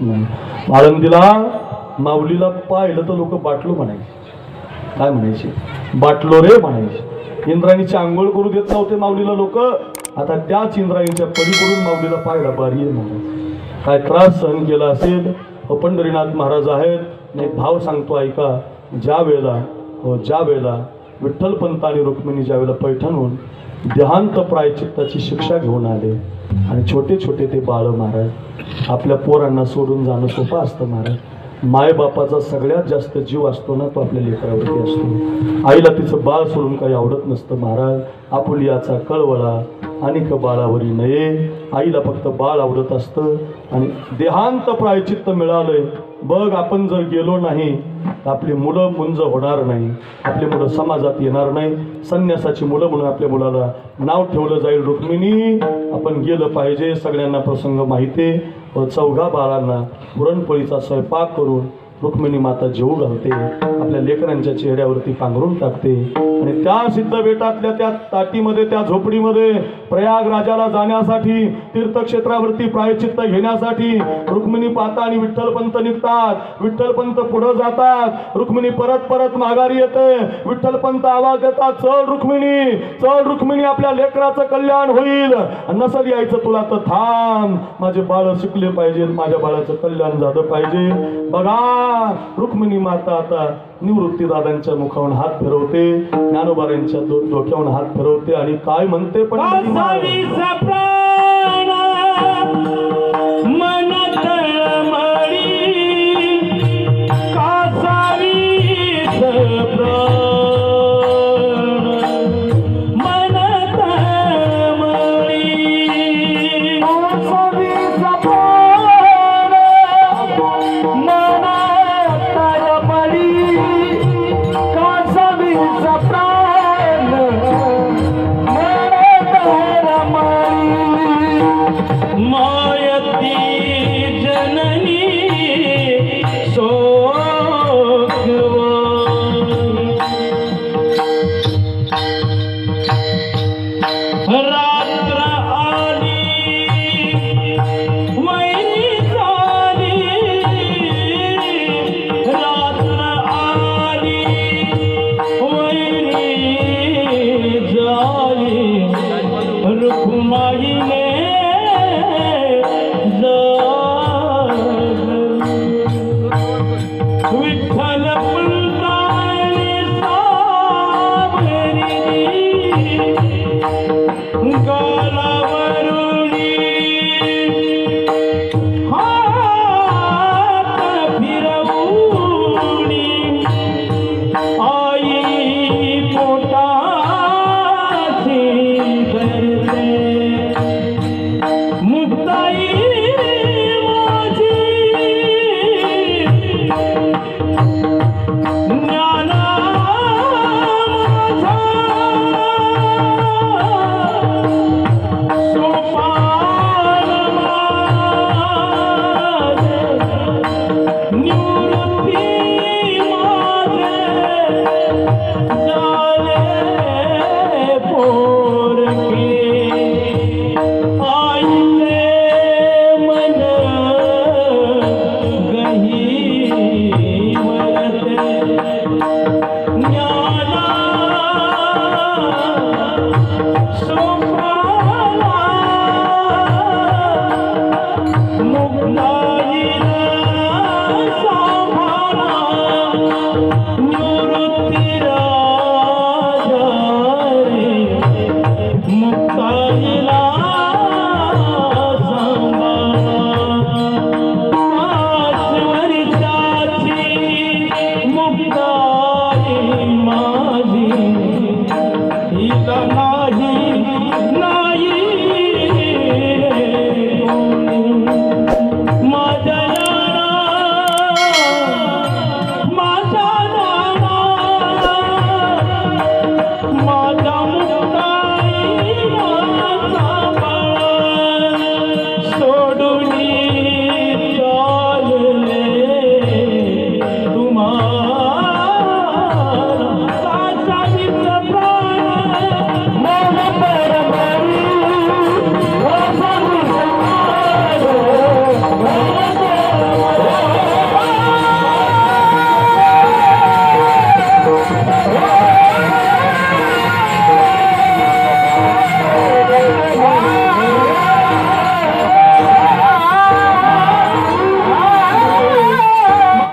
नाही. आळंदीला माऊलीला पाहिलं तर लोक बाटलो म्हणायचे. काय म्हणायचे? बाटलो रे म्हणायचे. इंद्राणीची आंघोळ करू देत नव्हते माऊलीला लोक. आता त्याच इंद्राणीच्या पलीकडून माऊलीला पाहिला बारी आहे म्हणायचे काय त्रास सहन केला असेल? अहो, पंढरीनाथ महाराज आहेत. आणि भाव सांगतो ऐका. ज्या वेळेला हो ज्या वेळेला विठ्ठलपंत आणि रुक्मिणी ज्या वेळेला पैठणहून देहांत प्रायचित्ताची शिक्षा घेऊन आले. आणि छोटे छोटे ते बाळ महाराज आपल्या पोरांना सोडून जाणं सोपं असतं महाराज मायबापाचा सगळ्यात जास्त जीव असतो ना तो आपल्या लेकरावरती असतो. आईला तिचं बाळ सोडून काही आवडत नसतं महाराज आपुलियाचा कळवळा अनेक बाळावरी नये. आईला फक्त बाळ आवडत असतं. आणि देहांत प्रायचित्त मिळालंय. बघ आपण जर गेलो नाही आपली मुलं मुंज होणार नाही आपली मुलं समाजात येणार नाही. संन्यासाची मुलं म्हणून आपल्या मुलाला नाव ठेवलं जाईल रुक्मिणी. आपण गेलं पाहिजे सगळ्यांना प्रसंग माहिती आहे. व चौघा बाळांना पुरणपोळीचा स्वयंपाक करून रुक्मिणी माता जेऊ घालते आपल्या लेकरांच्या चेहऱ्यावरती पांघरून टाकते आणि त्या सिद्ध बेटातल्या त्या ताटीमध्ये त्या झोपडीमध्ये प्रयागराजाला जाण्यासाठी तीर्थक्षेत्रावरती प्रायचित्त घेण्यासाठी रुक्मिणी पाता आणि विठ्ठलपंत निघतात. विठ्ठलपंत पुढे जातात. रुक्मिणी परत परत माघारी येते. विठ्ठलपंत आवाज देतात चल रुक्मिणी चल रुक्मिणी आपल्या लेकराचं कल्याण होईल. नसल यायचं तुला तर थांब. माझे बाळ शिकले पाहिजे माझ्या बाळाचं कल्याण झालं पाहिजे. बघा रुक्मिणी माता आता निवृत्तीदादांच्या मुखावर हात फिरवते ज्ञानोबारांच्या डोक्यावरून हात फिरवते आणि काय म्हणते पण રૂકમાઈને